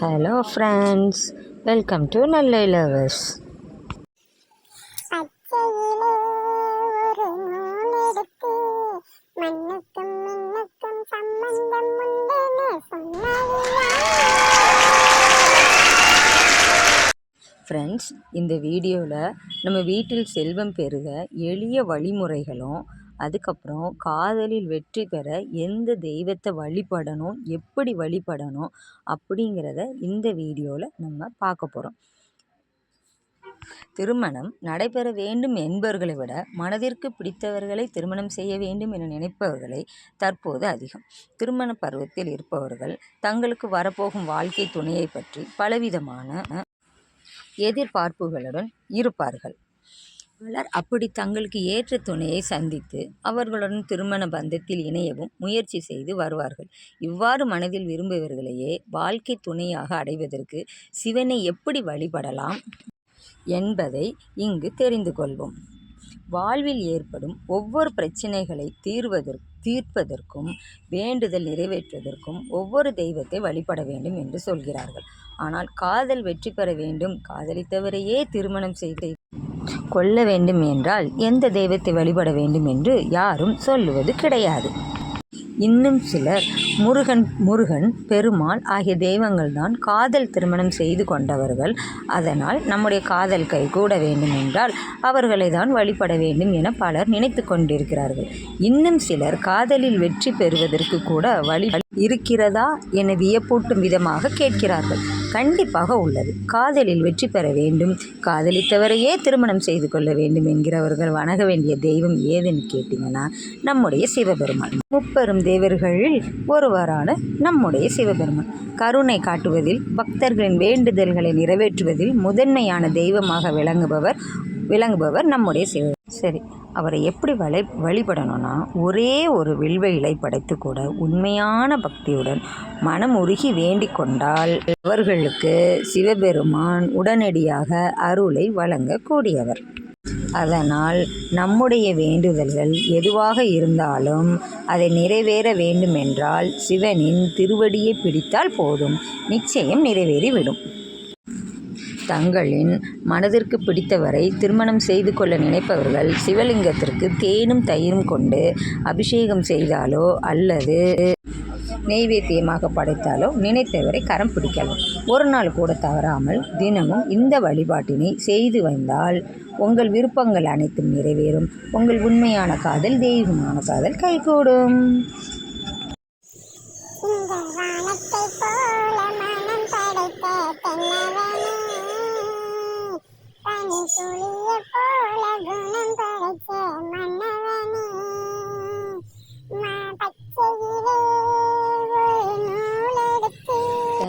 Hello friends welcome to நல்ல lovers friends இந்த வீடியோவில் நம்ம வீட்டில் செல்வம் பெருக எளிய வழிமுறைகளும் அதுக்கப்புறம் காதலில் வெற்றி பெற எந்த தெய்வத்தை வழிபடணும் எப்படி வழிபடணும் அப்படிங்கிறத இந்த வீடியோவில் நம்ம பார்க்க போகிறோம் திருமணம் நடைபெற வேண்டும் என்பவர்களை விட மனதிற்கு பிடித்தவர்களை திருமணம் செய்ய வேண்டும் என நினைப்பவர்களை தற்போது அதிகம். திருமண பருவத்தில் இருப்பவர்கள் தங்களுக்கு வரப்போகும் வாழ்க்கை துணையை பற்றி பலவிதமான எதிர்பார்ப்புகளுடன் இருப்பார்கள். பலர் அப்படி தங்களுக்கு ஏற்ற துணையை சந்தித்து அவர்களுடன் திருமண பந்தத்தில் இணையவும் முயற்சி செய்து வருவார்கள். இவ்வாறு மனதில் விரும்புபவர்களையே வாழ்க்கை துணையாக அடைவதற்கு சிவனை எப்படி வழிபடலாம் என்பதை இங்கு தெரிந்து கொள்வோம். வாழ்வில் ஏற்படும் ஒவ்வொரு பிரச்சனைகளை தீர்வதற்கு தீர்ப்பதற்கும் வேண்டுதல் நிறைவேற்றுவதற்கும் ஒவ்வொரு தெய்வத்தை வழிபட வேண்டும் என்று சொல்கிறார்கள். ஆனால் காதல் வெற்றி பெற வேண்டும். காதலித்தவரையே திருமணம் செய்து கொல்ல வேண்டும் என்றால் எந்த தெய்வத்தை வழிபட வேண்டும் என்று யாரும் சொல்லுவது கிடையாது. இன்னும் சிலர் முருகன் முருகன் பெருமாள் ஆகிய தெய்வங்கள்தான் காதல் திருமணம் செய்து கொண்டவர்கள். அதனால் நம்முடைய காதல் கை கூட வேண்டும் என்றால் அவர்களை தான் வழிபட வேண்டும் என பலர் நினைத்து கொண்டிருக்கிறார்கள். இன்னும் சிலர் காதலில் வெற்றி பெறுவதற்கு கூட வழி இருக்கிறதா என வியப்பூட்டும் விதமாக கேட்கிறார்கள். கண்டிப்பாக உள்ளது. காதலில் வெற்றி பெற வேண்டும். காதலித்தவரையே திருமணம் செய்து கொள்ள வேண்டும் என்கிறவர்கள் வணங்க வேண்டிய தெய்வம் ஏதுன்னு கேட்டிங்கன்னா நம்முடைய சிவபெருமான். முப்பெரும் தேவர்களில் ஒருவரான நம்முடைய சிவபெருமான். கருணை காட்டுவதில் பக்தர்களின் வேண்டுதல்களை நிறைவேற்றுவதில் முதன்மையான தெய்வமாக விளங்குபவர் விளங்குபவர் நம்முடைய சிவ சரி அவரை எப்படி வழி வழிபடணும்னா ஒரே ஒரு வில்வ இலை படைத்து கூட உண்மையான பக்தியுடன் மனம் உருகி வேண்டிக் கொண்டால் அவர்களுக்கு சிவபெருமான் உடனடியாக அருளை வழங்கக்கூடியவர் அதனால் நம்முடைய வேண்டுதல்கள் எதுவாக இருந்தாலும் அதை நிறைவேற வேண்டுமென்றால் சிவனின் திருவடியை பிடித்தால் போதும் நிச்சயம் நிறைவேறிவிடும். தங்களின் மனதிற்கு பிடித்தவரை திருமணம் செய்து கொள்ள நினைப்பவர்கள் சிவலிங்கத்திற்கு தேனும் தயிரும் கொண்டு அபிஷேகம் செய்தாலோ அல்லது நெய்வேத்தியமாக படைத்தாலோ நினைத்தவரை கரம் பிடிக்கலாம். ஒரு நாள் கூட தவறாமல் தினமும் இந்த வழிபாட்டினை செய்து வந்தால் உங்கள் விருப்பங்கள் அனைத்தும் நிறைவேறும். உங்கள் உண்மையான காதல் தெய்வமான காதல் கைகூடும்.